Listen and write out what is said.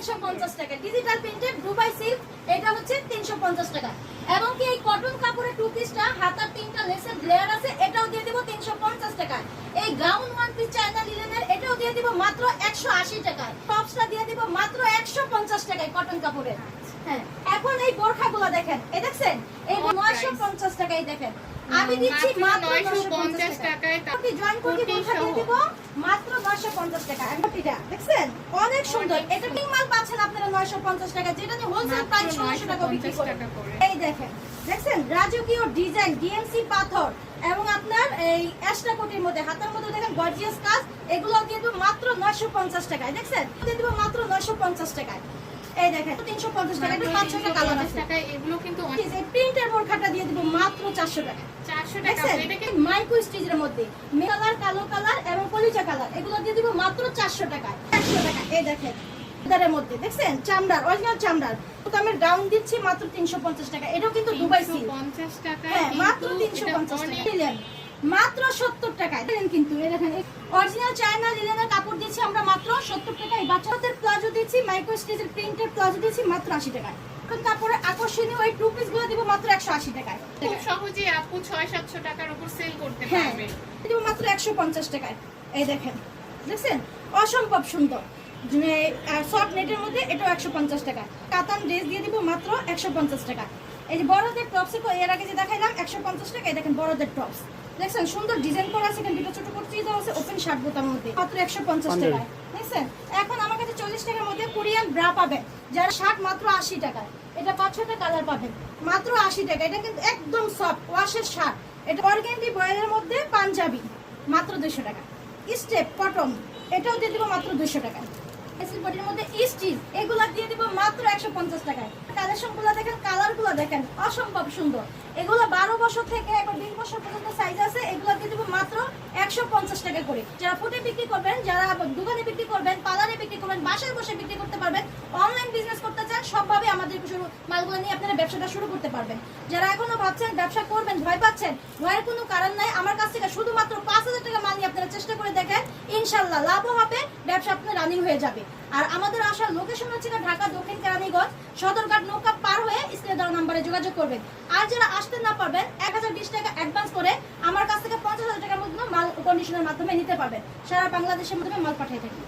তিনশো পঞ্চাশ টাকা। ডিজিটাল প্রিন্টেড দুবাই সিল্ক এটা হচ্ছে তিনশো পঞ্চাশ টাকা। এবং কি এই কটন কাপড়ের টু পিসটা হাতার তিনটা লেসের লেয়ার আছে এটাও দিয়ে দিব তিনশো পঞ্চাশ টাকায় এই গাউন ওয়ান পিস চায়না লিলেনের এটাও দিয়ে দিব মাত্র একশো আশি টাকায়। টপসটা দিয়ে দিব মাত্র একশো পঞ্চাশ টাকায় কটন কাপড়ের। হ্যাঁ এখন এই বোরখাগুলো দেখেন এই দেখছেন? এই নয়শো পঞ্চাশ টাকায় দেখেন। আমি দিচ্ছি মাত্র 950 950 টাকায়। জয়েন কোটি বোরখা দিয়ে দিব। মাত্র 950 টাকা। আর কোটিটা দেখছেন? অনেক সুন্দর। এটা কি মাল পাচ্ছেন আপনারা 950 টাকা যেটা নিয়ে হোলসেল মাত্র প্রাইস 1600 টাকা বিক্রি করে। এই দেখেন দেখছেন? রাজকীয় ডিজাইন ডিএমসি পাথর এবং আপনার এই অ্যাশটা কোটির মধ্যে হাতের মধ্যে দেখেন গর্জিয়াস কাজ এগুলো কিন্তু মাত্র 950 টাকায় দেখছেন? দিয়ে দিব মাত্র 950 টাকায়। এই দেখেন 350 টাকা এটা পাঁচ ছটা কালার পঞ্চাশ আছে টাকায় এগুলো কিন্তু অনেক- এই প্রিন্টের বোরখাটা দিয়ে দিব মাত্র 400 টাকা। চারশো টাকা এটা কি মাইক্রো স্টিচের মধ্যে মেরুন কালো কালার এবং কলিজা কালার এগুলো দিয়ে দিব মাত্র চারশো টাকায় চারশো টাকা। এই দেখেন এটার মধ্যে দেখছেন? চামড়ার অরিজিনাল চামড়ার। দামের ডাউন দিচ্ছি মাত্র তিনশো পঞ্চাশ টাকা। এটাও কিন্তু দুবাই সিল 350 টাকায় হ্যাঁ মাত্র টাকা। টাকায়। কিন্তু এই দেখেন অরিজিনাল চায়না লিলেনের কাপড় দিচ্ছি আমরা মাত্র সত্তর টাকায়। বাচ্চাদের দিচ্ছি মাইক্রো স্টিচের প্রিন্টের প্লাজো দিচ্ছি মাত্র আশি টাকায়। কাপড়ের আকর্ষণীয় ওই টু পিসগুলো দিব মাত্র একশো আশি টাকায়। খুব সহজে আপু ছয় সাতশো টাকার উপর সেল করতে হ্যাঁ পারবে। দিব মাত্র একশো পঞ্চাশ টাকায়। এই দেখেন দেখছেন অসম্ভব সুন্দর। সফট নেটের মধ্যে এটাও একশো পঞ্চাশ টাকা কাতান ড্রেস দিয়ে দিব মাত্র একশো পঞ্চাশ টাকা এই যে বড়দের টপস এর আগে যে দেখাইলাম একশো পঞ্চাশ টাকা এই দেখেন বড়দের টপস দেখছেন? সুন্দর ডিজাইন করা আছে এখানে দুটো ছোট করতে দেওয়া আছে ওপেন শার্ট বোতার মধ্যে মাত্র একশো পঞ্চাশ টাকায়। দেখছেন? এখন আমার কাছে চল্লিশ টাকার মধ্যে কোরিয়ান ব্রা পাবেন, যারা শার্ট মাত্র আশি টাকা এটা পাঁচ ছটা কালার পাবেন, মাত্র আশি টাকা। এটা কিন্তু একদম সফট ওয়াশের শার্ট। এটা অর্গেন্ডি বয়েলের মধ্যে পাঞ্জাবি, মাত্র দুশো টাকা। স্টেপ কটন এটাও দিয়ে দিব মাত্র দুশো টাকা। মাত্র একশো পঞ্চাশ দেখেন অসম্ভব সুন্দর। বারো বছর থেকে বিশ বছর পর্যন্ত সাইজ আছে দিয়ে দিব মাত্র একশো পঞ্চাশ টাকা করে। যারা বিক্রি করবেন, যারা বিক্রি করবেন বিক্রি করবেন, বাসায় বসে বিক্রি করতে পারবেন অনলাইন বিজনেস করতে চান, সবভাবে আমাদের শুরু নিয়ে আপনারা ব্যবসাটা শুরু করতে পারবেন। যারা এখনও ভাবছেন ব্যবসা করবেন, ভয় পাচ্ছেন, ভয়ের কোনো কারণ নাই। আমার কাছ থেকে শুধুমাত্র পাঁচ হাজার টাকা আপনারা চেষ্টা করে দেখেন ইনশাল্লাহ লাভও হবে, ব্যবসা আপনার রানিং হয়ে যাবে। আর আমাদের আসার লোকেশন হচ্ছে ঢাকা দক্ষিণ কেরানীগঞ্জ। সদরঘাট নৌকা পার হয়ে স্ক্রিনে দেওয়া নাম্বারে যোগাযোগ করবেন। আর যারা আসতে না পারবেন, এক হাজার বিশ টাকা অ্যাডভান্স করে আমার কাছ থেকে পঞ্চাশ হাজার টাকার মধ্যে মাল কন্ডিশনের মাধ্যমে নিতে পারবেন। সারা বাংলাদেশের মাধ্যমে মাল পাঠিয়ে থাকি।